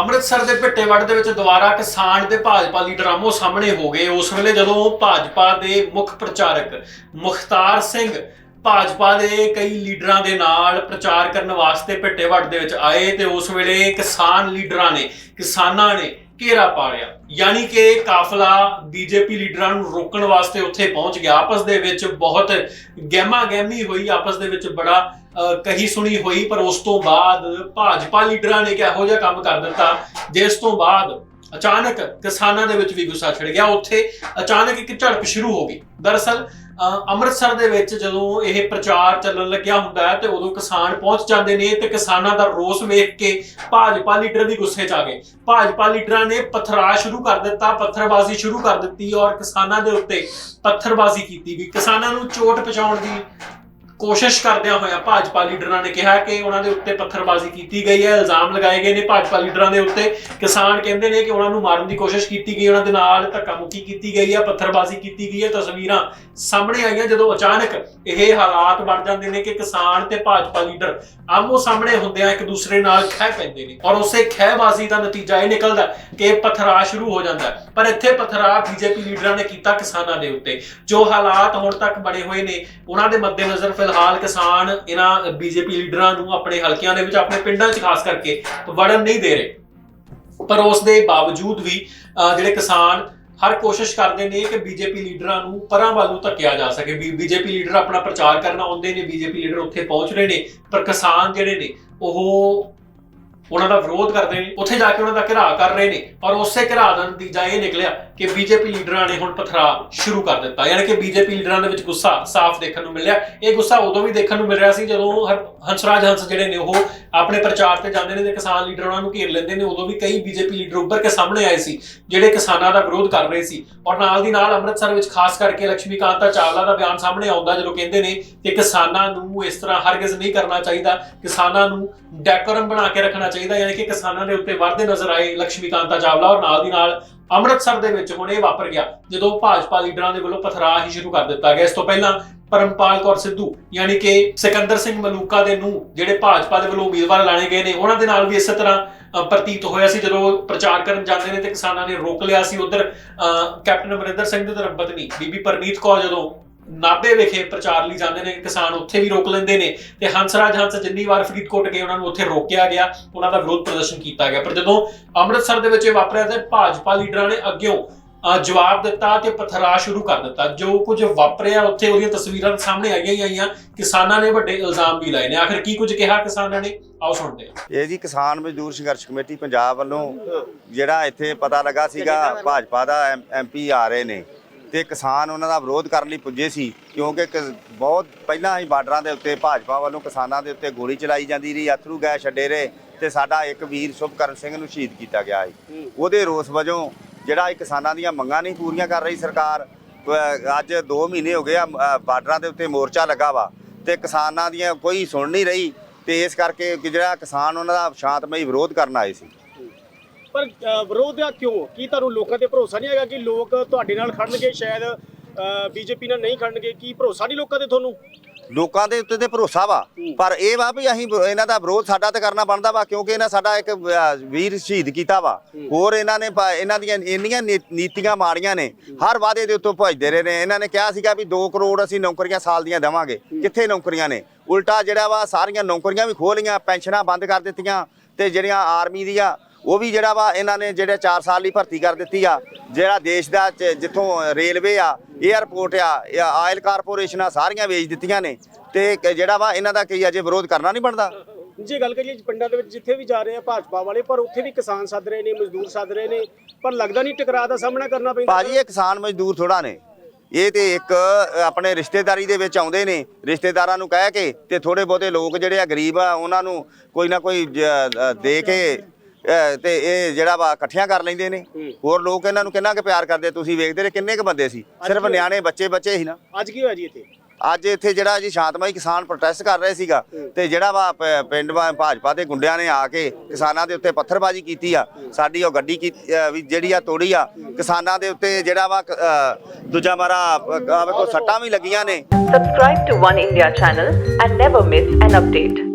ਅੰਮ੍ਰਿਤਸਰ ਦੇ ਭਿੱਟੇਵੜ ਦੇ ਵਿੱਚ ਦੁਬਾਰਾ ਕਿਸਾਨ ਦੇ ਭਾਜਪਾ ਲੀਡਰ ਆਮੋ ਸਾਹਮਣੇ ਹੋ ਗਏ। ਉਸ ਵੇਲੇ ਜਦੋਂ ਭਾਜਪਾ ਦੇ ਮੁੱਖ ਪ੍ਰਚਾਰਕ ਮੁਖਤਾਰ ਸਿੰਘ ਭਾਜਪਾ ਦੇ ਕਈ ਲੀਡਰਾਂ ਦੇ ਨਾਲ ਪ੍ਰਚਾਰ ਕਰਨ ਵਾਸਤੇ ਭਿੱਟੇਵੜ ਦੇ ਵਿੱਚ ਆਏ ਤੇ ਉਸ ਵੇਲੇ ਕਿਸਾਨ ਲੀਡਰਾਂ ਨੇ, ਕਿਸਾਨਾਂ ਨੇ ਘੇਰਾ ਪਾ ਲਿਆ। ਯਾਨੀ ਕਿ ਕਾਫਲਾ ਬੀਜੇਪੀ ਲੀਡਰਾਂ ਨੂੰ ਰੋਕਣ ਵਾਸਤੇ ਉੱਥੇ ਪਹੁੰਚ ਗਿਆ। ਆਪਸ ਦੇ ਵਿੱਚ ਬਹੁਤ ਗਹਿਮਾ ਗਹਿਮੀ ਹੋਈ। ਆਪਸ ਦੇ ਵਿੱਚ ਬੜਾ ਕਹੀ ਸੁਣੀ ਹੋਈ, ਪਰ ਉਸ ਤੋਂ ਬਾਅਦ ਭਾਜਪਾ ਲੀਡਰਾਂ ਨੇ ਕਿਹੋ ਜਿਹਾ ਕੰਮ ਕਰ ਦਿੱਤਾ? ਜਿਸ ਤੋਂ ਬਾਅਦ ਅਚਾਨਕ ਕਿਸਾਨਾਂ ਦੇ ਵਿੱਚ ਵੀ ਗੁੱਸਾ ਛਿੜ ਗਿਆ। ਉੱਥੇ ਅਚਾਨਕ ਇੱਕ ਝੜਪ ਸ਼ੁਰੂ ਹੋ ਗਈ। ਦਰਅਸਲ ਅੰਮ੍ਰਿਤਸਰ ਦੇ ਵਿੱਚ ਜਦੋਂ ਇਹ ਪ੍ਰਚਾਰ ਚੱਲਣ ਲੱਗਿਆ ਹੁੰਦਾ ਹੈ ਤੇ ਉਦੋਂ ਕਿਸਾਨ ਪਹੁੰਚ ਜਾਂਦੇ ਨੇ ਤੇ ਕਿਸਾਨਾਂ ਦਾ ਰੋਸ ਵੇਖ ਕੇ ਭਾਜਪਾ ਲੀਡਰ ਵੀ ਗੁੱਸੇ 'ਚ ਆ ਗਏ। ਭਾਜਪਾ ਲੀਡਰਾਂ ਨੇ ਪਥਰਾ ਸ਼ੁਰੂ ਕਰ ਦਿੱਤਾ, ਪੱਥਰਬਾਜ਼ੀ ਸ਼ੁਰੂ ਕਰ ਦਿੱਤੀ ਔਰ ਕਿਸਾਨਾਂ ਦੇ ਉੱਤੇ ਪੱਥਰਬਾਜ਼ੀ ਕੀਤੀ ਵੀ। ਕਿਸਾਨਾਂ ਨੂੰ ਚੋਟ ਪਹੁੰਚਾਉਣ ਦੀ ਕੋਸ਼ਿਸ਼ ਕਰਦਿਆਂ ਹੋਇਆ ਭਾਜਪਾ ਲੀਡਰਾਂ ਨੇ ਕਿਹਾ ਕਿ ਉਹਨਾਂ ਦੇ ਉੱਤੇ ਪੱਥਰਬਾਜ਼ੀ ਕੀਤੀ ਗਈ ਹੈ, ਇਲਜ਼ਾਮ ਲਗਾਏ ਗਏ ਨੇ ਭਾਜਪਾ ਲੀਡਰਾਂ ਦੇ ਉੱਤੇ। ਕਿਸਾਨ ਕਹਿੰਦੇ ਨੇ ਕਿ ਉਹਨਾਂ ਨੂੰ ਮਾਰਨ ਦੀ ਕੋਸ਼ਿਸ਼ ਕੀਤੀ ਗਈ, ਉਹਨਾਂ ਦੇ ਨਾਲ ਧੱਕਾ ਕੀਤੀ ਗਈ ਹੈ, ਪੱਥਰਬਾਜ਼ੀ ਕੀਤੀ ਗਈ ਹੈ। ਤਸਵੀਰਾਂ ਸਾਹਮਣੇ ਆਈਆਂ, ਜਦੋਂ ਅਚਾਨਕ ਇਹ ਹਾਲਾਤ ਬਣ ਜਾਂਦੇ ਨੇ ਕਿ ਕਿਸਾਨ ਤੇ ਭਾਜਪਾ ਲੀਡਰ ਆਮੋ ਸਾਹਮਣੇ ਹੁੰਦਿਆਂ ਇੱਕ ਦੂਸਰੇ ਨਾਲ ਖਹਿ ਪੈਂਦੇ ਨੇ। ਔਰ ਉਸੇ ਖਹਿਬਾਜ਼ੀ ਦਾ ਨਤੀਜਾ ਇਹ ਨਿਕਲਦਾ ਕਿ ਪਥਰਾ ਸ਼ੁਰੂ ਹੋ ਜਾਂਦਾ ਪਰ ਇੱਥੇ ਪਥਰਾ ਬੀਜੇਪੀ ਲੀਡਰਾਂ ਨੇ ਕੀਤਾ ਕਿਸਾਨਾਂ ਦੇ ਉੱਤੇ। ਜੋ ਹਾਲਾਤ ਹੁਣ ਤੱਕ ਬਣੇ ਹੋਏ ਨੇ, ਉਹਨਾਂ ਦੇ ਮੱਦੇਨਜ਼ਰ ਫਿਲਹਾਲ ਕਿਸਾਨ ਇਹਨਾਂ ਬੀਜੇਪੀ ਲੀਡਰਾਂ ਨੂੰ ਆਪਣੇ ਹਲਕਿਆਂ ਦੇ ਵਿੱਚ, ਆਪਣੇ ਪਿੰਡਾਂ 'ਚ ਖਾਸ ਕਰਕੇ ਵੜਨ ਨਹੀਂ ਦੇ ਰਹੇ। ਪਰ ਉਸ ਦੇ ਬਾਵਜੂਦ ਵੀ ਜਿਹੜੇ ਕਿਸਾਨ ਹਰ ਕੋਸ਼ਿਸ਼ ਕਰਦੇ ਨੇ ਕਿ ਬੀਜੇਪੀ ਲੀਡਰਾਂ ਨੂੰ ਪਰਾਂ ਵੱਲ ਨੂੰ ਧੱਕਿਆ ਜਾ ਸਕੇ। ਬੀਜੇਪੀ ਲੀਡਰ ਆਪਣਾ ਪ੍ਰਚਾਰ ਕਰਨ ਆਉਂਦੇ ਨੇ, ਬੀਜੇਪੀ ਲੀਡਰ ਉੱਥੇ ਪਹੁੰਚ ਰਹੇ ਨੇ, ਪਰ ਕਿਸਾਨ ਜਿਹੜੇ ਨੇ, ਉਹ ਉਹਨਾਂ ਦਾ ਵਿਰੋਧ ਕਰਦੇ ਨੇ, ਉੱਥੇ ਜਾ ਕੇ ਉਹਨਾਂ ਦਾ ਘਿਰਾਅ ਕਰ ਰਹੇ ਨੇ ਔਰ ਉਸੇ ਘਿਰਾਅ ਦਾ ਨਤੀਜਾ ਇਹ ਨਿਕਲਿਆ ਕਿ ਬੀਜੇਪੀ ਲੀਡਰਾਂ ਨੇ ਹੁਣ ਪਥਰਾ ਸ਼ੁਰੂ ਕਰ ਦਿੱਤਾ। ਯਾਨੀ ਕਿ ਬੀਜੇਪੀ ਲੀਡਰਾਂ ਦੇ ਵਿੱਚ ਗੁੱਸਾ ਸਾਫ਼ ਦੇਖਣ ਨੂੰ ਮਿਲਿਆ। ਇਹ ਗੁੱਸਾ ਉਦੋਂ ਵੀ ਦੇਖਣ ਨੂੰ ਮਿਲ ਰਿਹਾ ਸੀ ਜਦੋਂ ਹੰਸਰਾਜ ਹੰਸ ਜਿਹੜੇ ਨੇ ਉਹ ਆਪਣੇ ਪ੍ਰਚਾਰ ਤੇ ਜਾਂਦੇ ਨੇ ਤੇ ਕਿਸਾਨ ਲੀਡਰ ਉਹਨਾਂ ਨੂੰ ਘੇਰ ਲੈਂਦੇ ਨੇ। ਉਦੋਂ ਵੀ ਕਈ ਬੀਜੇਪੀ ਲੀਡਰ ਉੱਭਰ ਕੇ ਸਾਹਮਣੇ ਆਏ ਸੀ, ਜਿਹੜੇ ਕਿਸਾਨਾਂ ਦਾ ਵਿਰੋਧ ਕਰ ਰਹੇ ਸੀ। ਔਰ ਨਾਲ ਦੀ ਨਾਲ ਅੰਮ੍ਰਿਤਸਰ ਵਿੱਚ ਖਾਸ ਕਰਕੇ ਲక్ష్ਮੀਕਾਂਤਾ ਚਾਵਲਾ ਦਾ ਬਿਆਨ ਸਾਹਮਣੇ ਆਉਂਦਾ, ਜਦੋਂ ਕਹਿੰਦੇ ਨੇ ਕਿ ਕਿਸਾਨਾਂ ਨੂੰ ਇਸ ਤਰ੍ਹਾਂ ਹਰਗਿਜ਼ ਨਹੀਂ ਕਰਨਾ ਚਾਹੀਦਾ। ਕਿਸਾਨਾਂ ਨੂੰ ਡੈਕੋਰਮ ਬਣਾ ਕੇ ਰੱਖਣਾ ਚਾਹੀਦਾ। ਯਾਨੀ ਕਿ ਕਿਸਾਨਾਂ ਦੇ ਉੱਤੇ ਵਰਦੇ ਨਜ਼ਰ ਆਏ ਲక్ష్ਮੀਕਾਂਤਾ ਚਾਵਲਾ ਔਰ ਨਾਲ ਦੀ ਨਾਲ ਅੰਮ੍ਰਿਤਸਰ ਦੇ ਵਿੱਚ ਹੁਣ ਇਹ ਵਾਪਰ ਗਿਆ, ਜਦੋਂ ਭਾਜਪਾ ਲੀਡਰਾਂ ਦੇ ਵੱਲੋਂ ਪਥਰਾ ਹੀ ਸ਼ੁਰੂ ਕਰ ਦਿੱਤਾ ਗਿਆ। ਇਸ ਤੋਂ ਪਹਿਲਾਂ ਪਰਮਪਾਲ ਕੌਰ ਸਿੱਧੂ, ਯਾਨੀ ਕਿ ਸਿਕੰਦਰ ਸਿੰਘ ਮਲੂਕਾ ਦੇ ਨੂੰ ਜਿਹੜੇ ਭਾਜਪਾ ਦੇ ਵੱਲੋਂ ਉਮੀਦਵਾਰ ਲਾਣੇ ਗਏ ਨੇ, ਉਹਨਾਂ ਦੇ ਨਾਲ ਵੀ ਇਸੇ ਤਰ੍ਹਾਂ ਪ੍ਰਤੀਤ ਹੋਇਆ ਸੀ। ਜਦੋਂ ਪ੍ਰਚਾਰ ਕਰਨ ਜਾਂਦੇ ਨੇ ਤੇ ਕਿਸਾਨਾਂ ਨੇ ਰੋਕ ਲਿਆ ਸੀ। ਉਧਰ ਕੈਪਟਨ ਅਮਰਿੰਦਰ ਸਿੰਘ ਦੇ ਧਰਮ ਪਤਨੀ ਬੀਬੀ ਪਰਨੀਤ ਕੌਰ ਜਦੋਂ ਨਾਭੇ ਵਿਖੇ ਪ੍ਰਚਾਰ ਲਈ ਜਾਂਦੇ ਨੇ, ਕਿਸਾਨ ਉੱਥੇ ਵੀ ਰੋਕ ਲੈਂਦੇ ਨੇ ਤੇ ਹੰਸਰਾਜ ਹੰਸ ਜਿੰਨੀ ਵਾਰ ਫਰੀਦਕੋਟ ਗਏ, ਉਹਨਾਂ ਨੂੰ ਉੱਥੇ ਰੋਕਿਆ ਗਿਆ, ਉਹਨਾਂ ਦਾ ਵਿਰੋਧ ਪ੍ਰਦਰਸ਼ਨ ਕੀਤਾ ਗਿਆ। ਪਰ ਜਦੋਂ ਅੰਮ੍ਰਿਤਸਰ ਦੇ ਵਿੱਚ ਇਹ ਵਾਪਰਿਆ ਤੇ ਭਾਜਪਾ ਲੀਡਰਾਂ ਨੇ ਅੱਗਿਓਂ ਜਵਾਬ ਦਿੱਤਾ ਤੇ ਪਥਰਾ ਸ਼ੁਰੂ ਕਰ ਦਿੱਤਾ। ਜੋ ਕੁਝ ਵਾਪਰਿਆ ਉੱਥੇ, ਉਹਦੀਆਂ ਤਸਵੀਰਾਂ ਸਾਹਮਣੇ ਆਈਆਂ ਹੀ ਆਈਆਂ, ਕਿਸਾਨਾਂ ਨੇ ਵੱਡੇ ਇਲਜ਼ਾਮ ਵੀ ਲਾਏ ਨੇ। ਆਖਿਰ ਕੀ ਕੁਝ ਕਿਹਾ ਕਿਸਾਨਾਂ ਨੇ? ਆਓ ਸੁਣਦੇ ਇਹ ਜੀ ਕਿਸਾਨ ਮਜ਼ਦੂਰ ਸੰਘਰਸ਼ ਕਮੇਟੀ ਪੰਜਾਬ ਵੱਲੋਂ ਜਿਹੜਾ ਇੱਥੇ ਪਤਾ ਲੱਗਾ ਸੀਗਾ, ਭਾਜਪਾ ਦਾ ਐਮਪੀ ਆ ਰਹੇ ਨੇ। ਤੇ ਕਿਸਾਨ ਉਹਨਾਂ ਦਾ ਵਿਰੋਧ ਕਰਨ ਲਈ ਪੁੱਜੇ ਸੀ ਕਿਉਂਕਿ ਬਹੁਤ ਪਹਿਲਾਂ ਹੀ ਬਾਰਡਰਾਂ ਦੇ ਉੱਤੇ ਭਾਜਪਾ ਵੱਲੋਂ ਕਿਸਾਨਾਂ ਦੇ ਉੱਤੇ ਗੋਲੀ ਚਲਾਈ ਜਾਂਦੀ ਰਹੀ ਅਥਰੂ ਗੈਸ ਛੱਡੇ ਰਹੇ ਤੇ ਸਾਡਾ ਇੱਕ ਵੀਰ ਸ਼ੁਭਕਰਨ ਸਿੰਘ ਨੂੰ ਸ਼ਹੀਦ ਕੀਤਾ ਗਿਆ ਹੈ। ਉਹਦੇ ਰੋਸ ਵਜੋਂ ਜਿਹੜਾ ਇਹ ਕਿਸਾਨਾਂ ਦੀਆਂ ਮੰਗਾਂ ਨਹੀਂ ਪੂਰੀਆਂ ਕਰ ਰਹੀ ਸਰਕਾਰ ਅੱਜ 2 ਮਹੀਨੇ ਹੋ ਗਏ ਆ ਬਾਰਡਰਾਂ ਦੇ ਉੱਤੇ ਮੋਰਚਾ ਲੱਗਾ ਵਾ ਤੇ ਕਿਸਾਨਾਂ ਦੀਆਂ ਕੋਈ ਸੁਣ ਨਹੀਂ ਰਹੀ ਤੇ ਇਸ ਕਰਕੇ ਜਿਹੜਾ ਕਿਸਾਨ ਉਹਨਾਂ ਦਾ ਸ਼ਾਂਤਮਈ ਵਿਰੋਧ ਕਰਨ ਆਏ ਸੀ। ਪਰ ਵਿਰੋਧ ਆ ਕਿਉਂ? ਕੀ ਤੁਹਾਨੂੰ ਲੋਕਾਂ ਤੇ ਭਰੋਸਾ ਨਹੀਂ ਹੈਗਾ ਕਿ ਲੋਕ ਤੁਹਾਡੇ ਨਾਲ ਖੜਨਗੇ ਸ਼ਾਇਦ ਬੀਜੇਪੀ ਨਾਲ ਨਹੀਂ ਖੜਨਗੇ? ਕੀ ਭਰੋਸਾ ਨਹੀਂ ਲੋਕਾਂ ਤੇ ਤੁਹਾਨੂੰ? ਲੋਕਾਂ ਦੇ ਉੱਤੇ ਤੇ ਭਰੋਸਾ ਵਾ। ਪਰ ਇਹ ਵਾ ਵੀ ਅਸੀਂ ਇਹਨਾਂ ਦਾ ਵਿਰੋਧ ਸਾਡਾ ਤੇ ਕਰਨਾ ਬਣਦਾ ਵਾ ਕਿਉਂਕਿ ਇਹਨਾਂ ਸਾਡਾ ਇੱਕ ਵੀਰ ਸ਼ਹੀਦ ਕੀਤਾ ਵਾ। ਹੋਰ ਇਹਨਾਂ ਨੇ ਇਹਨਾਂ ਦੀਆਂ ਇੰਨੀਆਂ ਨੀਤੀਆਂ ਮਾੜੀਆਂ ਨੇ ਹਰ ਵਾਅਦੇ ਦੇ ਉੱਤੋਂ ਭਜਦੇ ਰਹੇ ਨੇ। ਇਹਨਾਂ ਨੇ ਕਿਹਾ ਸੀਗਾ ਵੀ 2 ਕਰੋੜ ਅਸੀਂ ਨੌਕਰੀਆਂ ਸਾਲ ਦੀਆਂ ਦੇਵਾਂਗੇ। ਕਿੱਥੇ ਨੌਕਰੀਆਂ ਨੇ? ਉਲਟਾ ਜਿਹੜਾ ਵਾ ਸਾਰੀਆਂ ਨੌਕਰੀਆਂ ਵੀ ਖੋਹ ਲਈਆਂ ਪੈਨਸ਼ਨਾਂ ਬੰਦ ਕਰ ਦਿੱਤੀਆਂ ਤੇ ਜਿਹੜੀਆਂ ਆਰਮੀ ਦੀਆਂ ਉਹ ਵੀ ਜਿਹੜਾ ਵਾ ਇਹਨਾਂ ਨੇ ਜਿਹੜੇ 4 ਸਾਲ ਲਈ ਭਰਤੀ ਕਰ ਦਿੱਤੀ ਆ ਜਿਹੜਾ ਦੇਸ਼ ਦਾ ਜਿੱਥੋਂ ਰੇਲਵੇ ਆ 에ਅਰਪੋਰਟ ਆ ਆਇਲ ਕਾਰਪੋਰੇਸ਼ਨਾਂ ਸਾਰੀਆਂ ਵੇਚ ਦਿੱਤੀਆਂ ਨੇ। ਤੇ ਜਿਹੜਾ ਵਾ ਇਹਨਾਂ ਦਾ ਕੀ ਅਜੇ ਵਿਰੋਧ ਕਰਨਾ ਨਹੀਂ ਬਣਦਾ। ਜੇ ਗੱਲ ਕਰੀਏ ਪਿੰਡਾਂ ਦੇ ਵਿੱਚ ਜਿੱਥੇ ਵੀ ਜਾ ਰਹੇ ਆ ਭਾਜਪਾ ਵਾਲੇ ਪਰ ਉੱਥੇ ਵੀ ਕਿਸਾਨ ਸੱਦ ਰਹੇ ਨੇ ਮਜ਼ਦੂਰ ਸੱਦ ਰਹੇ ਨੇ ਪਰ ਲੱਗਦਾ ਨਹੀਂ ਟਕਰਾਅ ਦਾ ਸਾਹਮਣਾ ਕਰਨਾ ਪੈਂਦਾ। ਭਾਜੀ ਇਹ ਕਿਸਾਨ ਮਜ਼ਦੂਰ ਥੋੜਾ ਨੇ। ਇਹ ਤੇ ਇੱਕ ਆਪਣੇ ਰਿਸ਼ਤੇਦਾਰੀ ਦੇ ਵਿੱਚ ਆਉਂਦੇ ਨੇ। ਰਿਸ਼ਤੇਦਾਰਾਂ ਨੂੰ ਕਹਿ ਕੇ ਤੇ ਥੋੜੇ ਬਹੁਤੇ ਲੋਕ ਜਿਹੜੇ ਆ ਗਰੀਬ ਆ ਉਹਨਾਂ ਨੂੰ ਕੋਈ ਨਾ ਕੋਈ ਦੇ ਕੇ ਤੇ ਇਹ ਜਿਹੜਾ ਵਾ ਇਕੱਠੀਆਂ ਕਰ ਲੈਂਦੇ ਨੇ। ਹੋਰ ਲੋਕ ਇਹਨਾਂ ਨੂੰ ਕਿੰਨਾ ਕੁ ਪਿਆਰ ਕਰਦੇ? ਤੁਸੀਂ ਵੇਖਦੇ ਰਹੇ ਕਿੰਨੇ ਕੁ ਬੰਦੇ ਸੀ? ਸਿਰਫ ਨਿਆਣੇ ਬੱਚੇ ਬੱਚੇ ਹੀ ਨਾ। ਅੱਜ ਕੀ ਹੋਇਆ ਜੀ ਇੱਥੇ? ਅੱਜ ਇੱਥੇ ਜਿਹੜਾ ਜੀ ਸ਼ਾਂਤਮਈ ਕਿਸਾਨ ਪ੍ਰੋਟੈਸਟ ਕਰ ਰਹੇ ਸੀਗਾ। ਤੇ ਜਿਹੜਾ ਵਾ ਪ- ਪਿੰਡ ਵਾ ਭਾਜਪਾ ਦੇ ਗੁੰਡਿਆਂ ਨੇ ਆ ਕੇ ਕਿਸਾਨਾਂ ਦੇ ਉੱਤੇ ਪੱਥਰਬਾਜ਼ੀ ਕੀਤੀ ਆ। ਸਾਡੀ ਉਹ ਗੱਡੀ ਅ, ਵੀ ਜਿਹੜੀ ਆ ਤੋੜੀ ਆ। ਕਿਸਾਨਾਂ ਦੇ ਉੱਤੇ ਜਿਹੜਾ ਵਾ ਕ- ਅ, ਦੂਜਾ ਮਾਰਾ ਆ ਵੇਖੋ ਸੱਟਾਂ ਵੀ ਲੱਗੀਆਂ ਨੇ। Subscribe to One India channel and never miss an update.